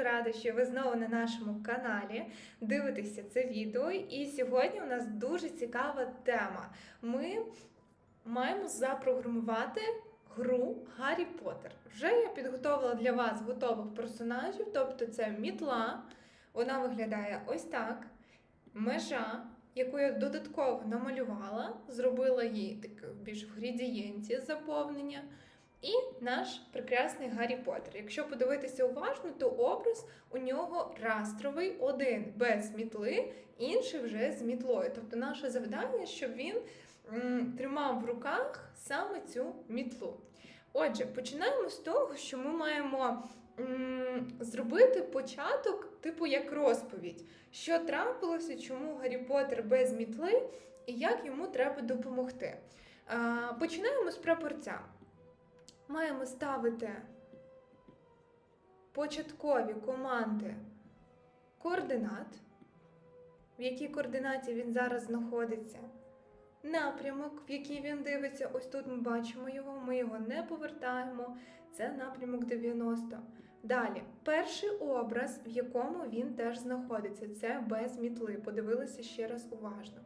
дуже рада, що ви знову на нашому каналі дивитеся це відео. І сьогодні у нас дуже цікава тема. Ми маємо запрограмувати гру Гаррі Поттер. Вже я підготовила для вас готових персонажів, тобто це мітла. Вона виглядає ось так. Межа, яку я додатково намалювала, зробила їй таке більш в градієнті заповнення. І наш прекрасний Гаррі Поттер. Якщо подивитися уважно, то образ у нього растровий, один без мітли, інший вже з мітлою. Тобто наше завдання, щоб він м, тримав в руках саме цю мітлу. Отже, починаємо з того, що ми маємо м, зробити початок, типу як розповідь, що трапилося, чому Гаррі Поттер без мітли і як йому треба допомогти. Починаємо з прапорця маємо ставити початкові команди координат, в якій координаті він зараз знаходиться, напрямок, в який він дивиться. Ось тут ми бачимо його, ми його не повертаємо. Це напрямок 90. Далі, перший образ, в якому він теж знаходиться, це без мітли. Подивилися ще раз уважно.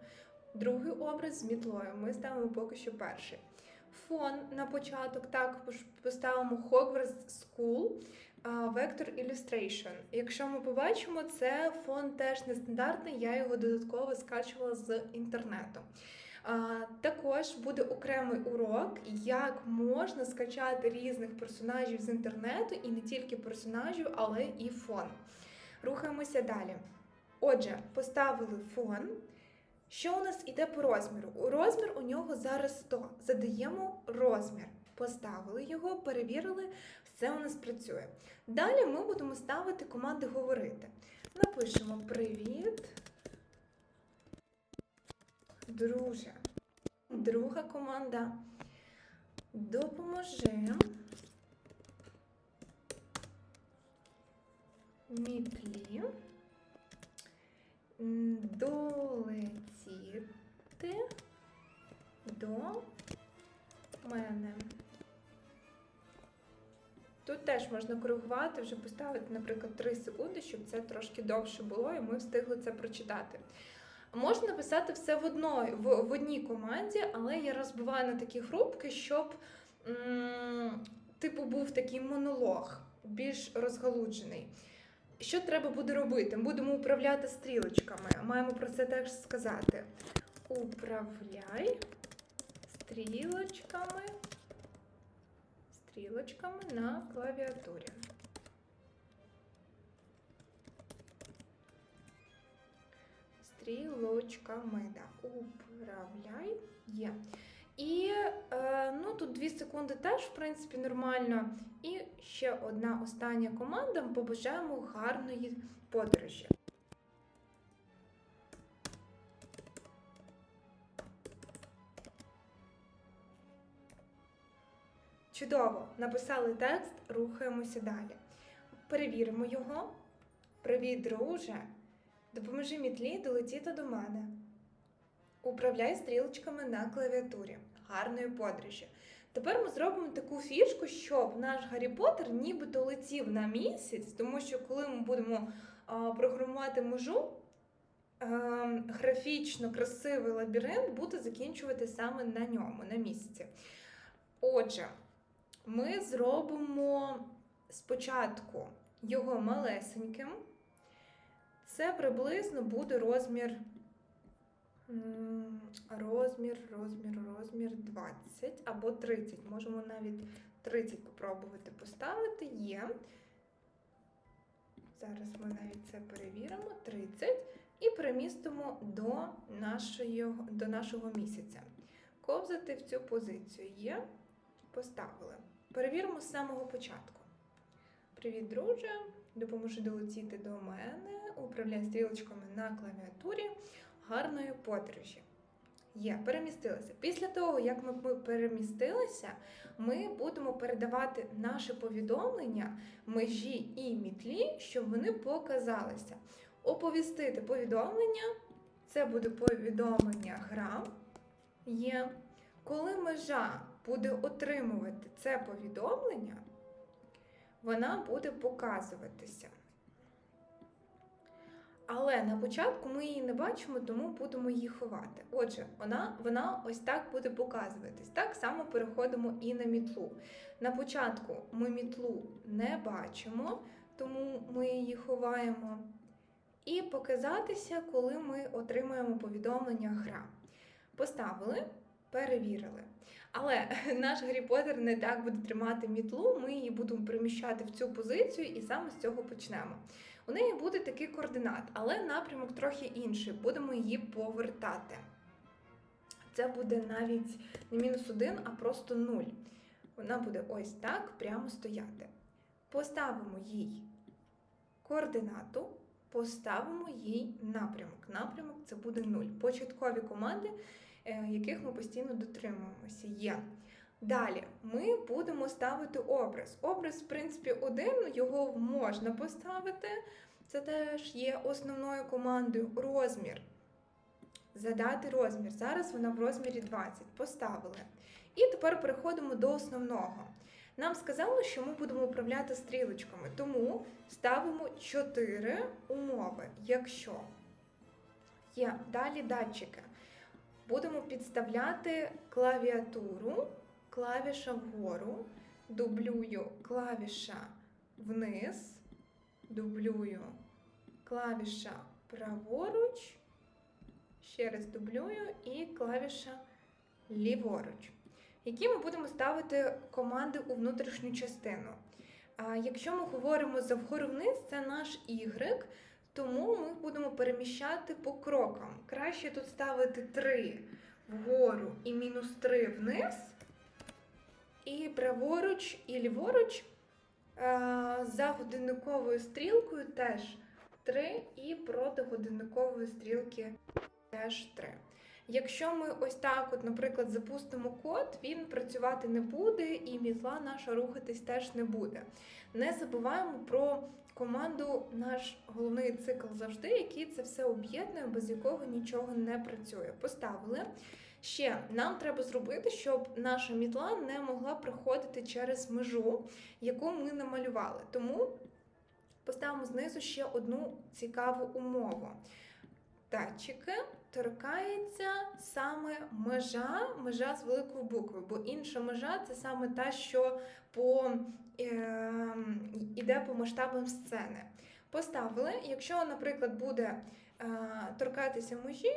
Другий образ з мітлою. Ми ставимо поки що перший фон на початок, також поставимо Hogwarts School Vector Illustration. Якщо ми побачимо, це фон теж нестандартний, я його додатково скачувала з інтернету. Також буде окремий урок, як можна скачати різних персонажів з інтернету, і не тільки персонажів, але і фон. Рухаємося далі. Отже, поставили фон. Що у нас іде по розміру? Розмір у нього зараз 100. Задаємо розмір. Поставили його, перевірили, все у нас працює. Далі ми будемо ставити команди говорити. Напишемо Привіт. Друже. Друга команда. Допоможи. Мітлі. Долетіти до мене. Тут теж можна коригувати, вже поставити, наприклад, 3 секунди, щоб це трошки довше було, і ми встигли це прочитати. Можна написати все в одної, в, в одній команді, але я розбиваю на такі групки, щоб м, типу був такий монолог, більш розгалуджений. Що треба буде робити? Ми будемо управляти стрілочками. Маємо про це теж сказати. Управляй стрілочками, стрілочками на клавіатурі. Стрілочками, да. Управляй є. І е, ну, тут 2 секунди теж, в принципі, нормально. І ще одна остання команда. Побажаємо гарної подорожі. Чудово! Написали текст, рухаємося далі. Перевіримо його. Привіт, друже! Допоможи мітлі долетіти до мене. Управляй стрілочками на клавіатурі. Гарної подорожі. Тепер ми зробимо таку фішку, щоб наш Гаррі Поттер нібито летів на місяць, тому що коли ми будемо а, програмувати межу, а, графічно красивий лабіринт буде закінчувати саме на ньому, на місяці. Отже, ми зробимо спочатку його малесеньким. Це приблизно буде розмір. Розмір, розмір, розмір 20 або 30. Можемо навіть 30 попробувати поставити. Є. Зараз ми навіть це перевіримо. 30. І перемістимо до, нашої, до нашого місяця. Ковзати в цю позицію є. Поставили. Перевіримо з самого початку. Привіт, друже! Допоможи долетіти до мене. Управляй стрілочками на клавіатурі гарної подорожі. Є, перемістилися. Після того, як ми перемістилися, ми будемо передавати наше повідомлення межі і мітлі, щоб вони показалися. Оповістити повідомлення це буде повідомлення гра. Є. Коли межа буде отримувати це повідомлення, вона буде показуватися. Але на початку ми її не бачимо, тому будемо її ховати. Отже, вона, вона ось так буде показуватись. Так само переходимо і на мітлу. На початку ми мітлу не бачимо, тому ми її ховаємо. І показатися, коли ми отримаємо повідомлення гра. Поставили, перевірили. Але наш Гаррі Поттер не так буде тримати мітлу, ми її будемо переміщати в цю позицію і саме з цього почнемо. У неї буде такий координат, але напрямок трохи інший. Будемо її повертати. Це буде навіть не мінус один, а просто нуль. Вона буде ось так прямо стояти. Поставимо їй координату, поставимо їй напрямок. Напрямок це буде нуль. Початкові команди, яких ми постійно дотримуємося, є. Далі ми будемо ставити образ. Образ, в принципі, один, його можна поставити. Це теж є основною командою розмір. Задати розмір. Зараз вона в розмірі 20. Поставили. І тепер переходимо до основного. Нам сказали, що ми будемо управляти стрілочками, тому ставимо 4 умови. Якщо є далі датчики, будемо підставляти клавіатуру, клавіша вгору, дублюю клавіша вниз, дублюю клавіша праворуч, ще раз дублюю і клавіша ліворуч які ми будемо ставити команди у внутрішню частину. А якщо ми говоримо за вгору вниз, це наш Y, тому ми будемо переміщати по крокам. Краще тут ставити 3 вгору і мінус 3 вниз, і праворуч і ліворуч за годинниковою стрілкою теж 3, і проти годинникової стрілки теж 3. Якщо ми ось так, от, наприклад, запустимо код, він працювати не буде, і мітла наша рухатись теж не буде. Не забуваємо про команду наш головний цикл завжди, який це все об'єднує, без якого нічого не працює. Поставили. Ще нам треба зробити, щоб наша мітла не могла проходити через межу, яку ми намалювали. Тому поставимо знизу ще одну цікаву умову. Датчики торкається саме межа, межа з великої букви, бо інша межа це саме та, що по, е, іде по масштабам сцени. Поставили, якщо, наприклад, буде е, торкатися межі,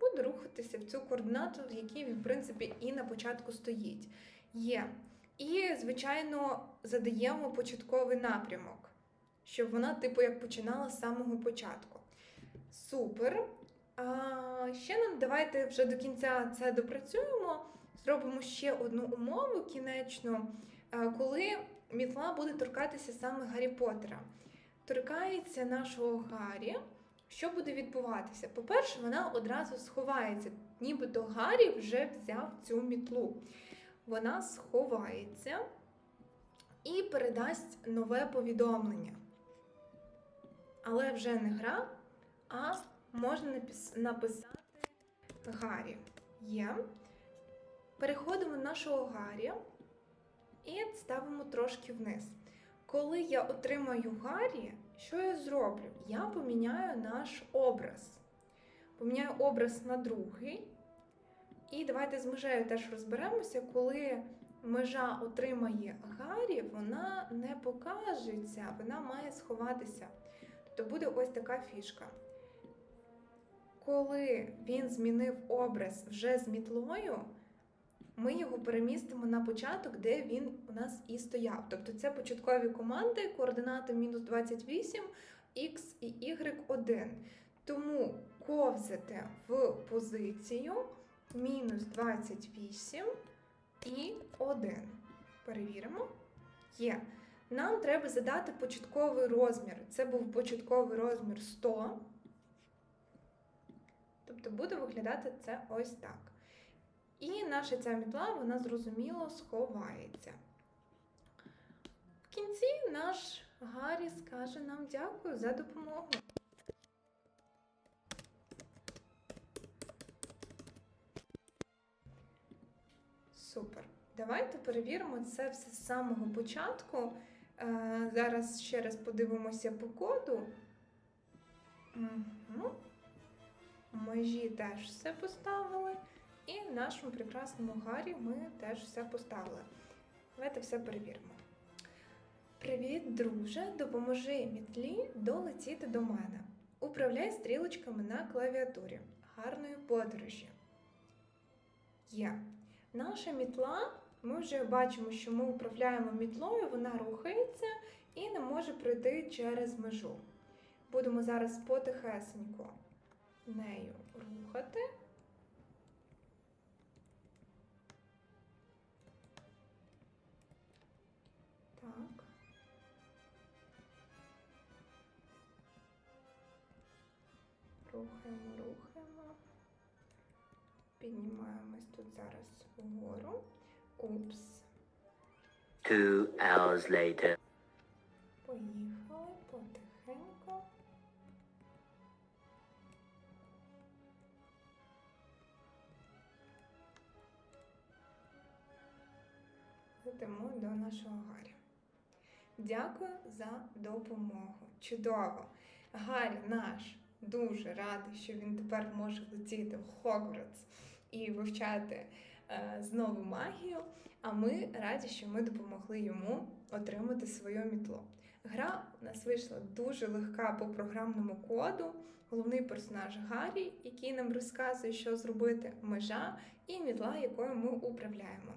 буде рухатися в цю координату, в якій він, в принципі, і на початку стоїть. Є. І, звичайно, задаємо початковий напрямок, щоб вона, типу, як починала з самого початку. Супер. А, Ще нам давайте вже до кінця це допрацюємо. Зробимо ще одну умову кінечну, коли мітла буде торкатися саме Гаррі Поттера. Торкається нашого Гаррі. Що буде відбуватися? По-перше, вона одразу сховається, нібито Гаррі вже взяв цю мітлу. Вона сховається і передасть нове повідомлення. Але вже не гра, а можна написати Гаррі. Є. Переходимо нашого Гаррі і ставимо трошки вниз. Коли я отримаю Гаррі, що я зроблю? Я поміняю наш образ. Поміняю образ на другий. І давайте з межею теж розберемося, коли межа отримає Гаррі, вона не покажеться, вона має сховатися. Тобто буде ось така фішка коли він змінив образ вже з мітлою, ми його перемістимо на початок, де він у нас і стояв. Тобто це початкові команди, координати мінус 28, X і Y1. Тому ковзати в позицію мінус 28 і 1. Перевіримо. Є. Нам треба задати початковий розмір. Це був початковий розмір 100. Тобто буде виглядати це ось так. І наша ця мітла, вона зрозуміло сховається. В кінці наш Гаррі скаже нам дякую за допомогу. Супер. Давайте перевіримо це все з самого початку. Е, зараз ще раз подивимося по коду. Угу. Межі теж все поставили. І нашому прекрасному Гаррі ми теж все поставили. Давайте все перевіримо. Привіт, друже! Допоможи мітлі долетіти до мене. Управляй стрілочками на клавіатурі. Гарної подорожі. Є. Наша мітла, ми вже бачимо, що ми управляємо мітлою, вона рухається і не може пройти через межу. Будемо зараз потихесенько нею рухати. Так. Рухаємо, рухаємо. Піднімаємось тут зараз вгору. Упс. Two hours later. Поїхали потихеньку. Йдемо до нашого Гаррі. Дякую за допомогу. Чудово! Гаррі наш дуже радий, що він тепер може летіти в Хогвартс і вивчати е, знову магію. А ми раді, що ми допомогли йому отримати свою мітло. Гра у нас вийшла дуже легка по програмному коду. Головний персонаж Гаррі, який нам розказує, що зробити межа, і мітла, якою ми управляємо.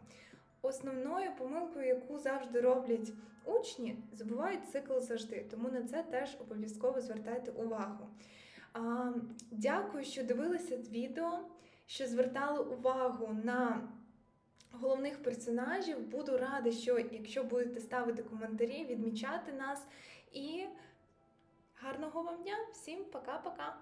Основною помилкою, яку завжди роблять учні, забувають цикл завжди, тому на це теж обов'язково звертайте увагу. А, дякую, що дивилися відео, що звертали увагу на головних персонажів. Буду рада, що якщо будете ставити коментарі, відмічати нас. І гарного вам дня! Всім пока-пока!